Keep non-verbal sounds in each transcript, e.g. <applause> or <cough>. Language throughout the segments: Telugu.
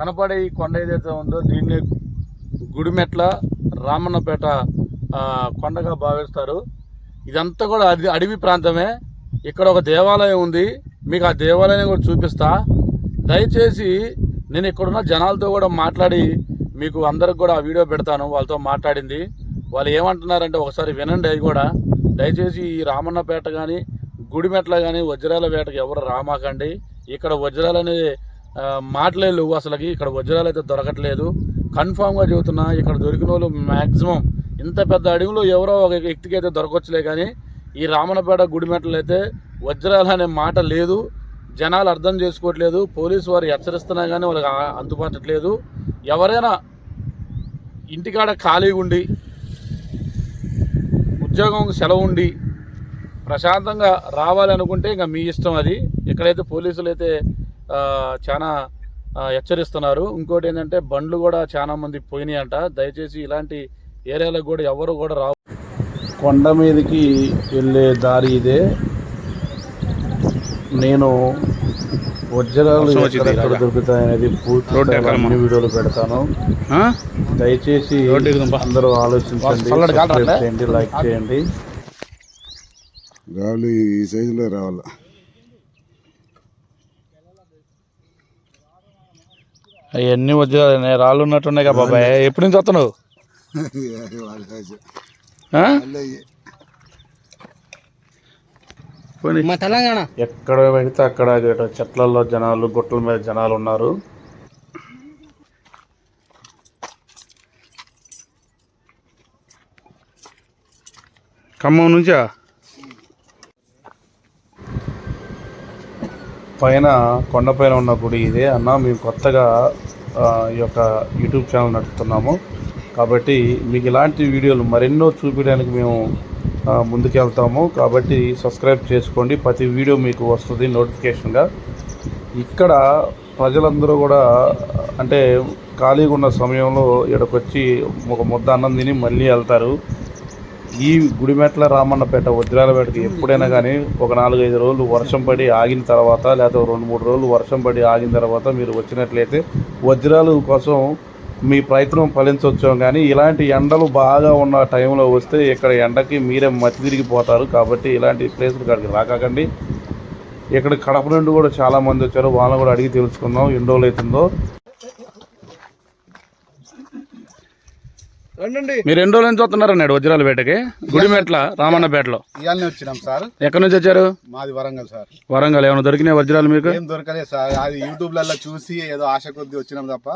కనపడే ఈ కొండ ఏదైతే ఉందో దీన్ని గుడిమెట్ల రామన్నపేట కొండగా భావిస్తారు. ఇదంతా కూడా అడవి ప్రాంతమే. ఇక్కడ ఒక దేవాలయం ఉంది. మీకు ఆ దేవాలయం కూడా చూపిస్తా. దయచేసి నేను ఇక్కడున్న జనాలతో కూడా మాట్లాడి మీకు అందరికి కూడా ఆ వీడియో పెడతాను. వాళ్ళతో మాట్లాడింది. వాళ్ళు ఏమంటున్నారంటే ఒకసారి వినండి అది కూడా. దయచేసి ఈ రామన్నపేట కానీ గుడిమెట్ల కానీ వజ్రాల వేటకు ఎవరు రామాకండి. ఇక్కడ వజ్రాలు అనేది మాటలే లేవు అసలుకి. ఇక్కడ వజ్రాలు అయితే దొరకట్లేదు. కన్ఫామ్గా చెబుతున్నా ఇక్కడ దొరికిన వాళ్ళు మ్యాక్సిమం ఇంత పెద్ద అడవిలో ఎవరో ఒక వ్యక్తికి అయితే దొరకొచ్చులే కానీ ఈ రామన్నపేట గుడిమెట్లలో అయితే వజ్రాలు అనే మాట లేదు. జనాలు అర్థం చేసుకోవట్లేదు. పోలీసు వారు హెచ్చరిస్తున్నా కానీ వాళ్ళకి అందుబాటట్లేదు. ఎవరైనా ఇంటికాడ ఖాళీగా ఉండి ఉద్యోగం సెలవు ఉండి ప్రశాంతంగా రావాలనుకుంటే ఇంకా మీ ఇష్టం అది. ఇక్కడైతే పోలీసులు అయితే చాలా హెచ్చరిస్తున్నారు. ఇంకోటి ఏంటంటే బండ్లు కూడా చాలా మంది పోయినాయి అంట దయచేసి ఇలాంటి ఏరియాలకు కూడా ఎవరు కూడా రావు. కొండ మీదకి వెళ్ళే దారి ఇదే. నేను వజ్రాలు ఇలాగా. దొరుకుతాయనేది పూర్తి అన్ని. వీడియోలు పెడతాను. ఆ? దయచేసి. అందరూ ఆలోచించండి గాలి లైక్ చేయండి. రాళ్ళు ఈ సైజులో రావాలి? అవన్నీ వజ్రాలు రాళ్ళు ఉన్నట్టున్నాయి కదా బాబాయ్. ఎప్పటి నుంచి వస్తున్నావు. <laughs> మా తెలంగాణ. ఎక్కడ పెడితే అక్కడ చెట్లలో జనాలు గుట్టల మీద జనాలు ఉన్నారు. ఖమ్మం నుంచా? పైన కొండపైన ఉన్న గుడి ఇదే అన్న మేము కొత్తగా ఈ యొక్క యూట్యూబ్ ఛానల్ నడుపుతున్నాము. కాబట్టి మీకు ఇలాంటి వీడియోలు మరెన్నో చూపించడానికి మేము ముందుకెళ్తాము. కాబట్టి సబ్స్క్రైబ్ చేసుకోండి. ప్రతి వీడియో మీకు వస్తుంది నోటిఫికేషన్గా. ఇక్కడ ప్రజలందరూ కూడా అంటే ఖాళీగా ఉన్న సమయంలో ఇక్కడికి వచ్చి ఒక ముద్ద అన్నం తిని మళ్ళీ వెళ్తారు. ఈ గుడిమెట్ల రామన్నపేట వజ్రాలపేటకి ఎప్పుడైనా కానీ ఒక నాలుగైదు రోజులు వర్షం పడి ఆగిన తర్వాత లేదా రెండు మూడు రోజులు వర్షం పడి ఆగిన తర్వాత మీరు వచ్చినట్లయితే వజ్రాలు కోసం మీ ప్రయత్నం ఫలించవచ్చు కానీ ఇలాంటి ఎండలు బాగా ఉన్న టైంలో వస్తే ఇక్కడ ఎండకి మీరే మతి తిరిగిపోతారు కాబట్టి ఇలాంటి ప్లేసులు కాడికి రాకండి. ఇక్కడ కడప నుండి కూడా చాలామంది వచ్చారు. వాళ్ళని కూడా అడిగి తెలుసుకుందాం. ఎన్ని రోజులు అవుతుందో. మీరు ఎన్ని రోజుల నుంచి వస్తున్నారు అన్నాడు వజ్రాలపేటకి గుడిమెట్ల రామన్నపేటలో ఇవాళనే వచ్చినాం సార్. ఎక్కడి నుంచి వచ్చారు? మాది వరంగల్ సార్. వరంగల్. ఏమైనా దొరికినాయి వజ్రాలు మీకు? ఏం దొరకలేదు సార్. అది యూట్యూబ్లలో చూసి ఏదో ఆశ కొద్ది వచ్చినాం తప్ప.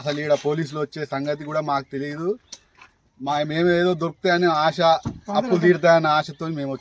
అసలు ఈడ పోలీసులు వచ్చే సంగతి కూడా మాకు తెలియదు. మా మేము ఏదో దొరుకుతాయని ఆశ అప్పులు తీరుతాయని ఆశతో మేము వచ్చి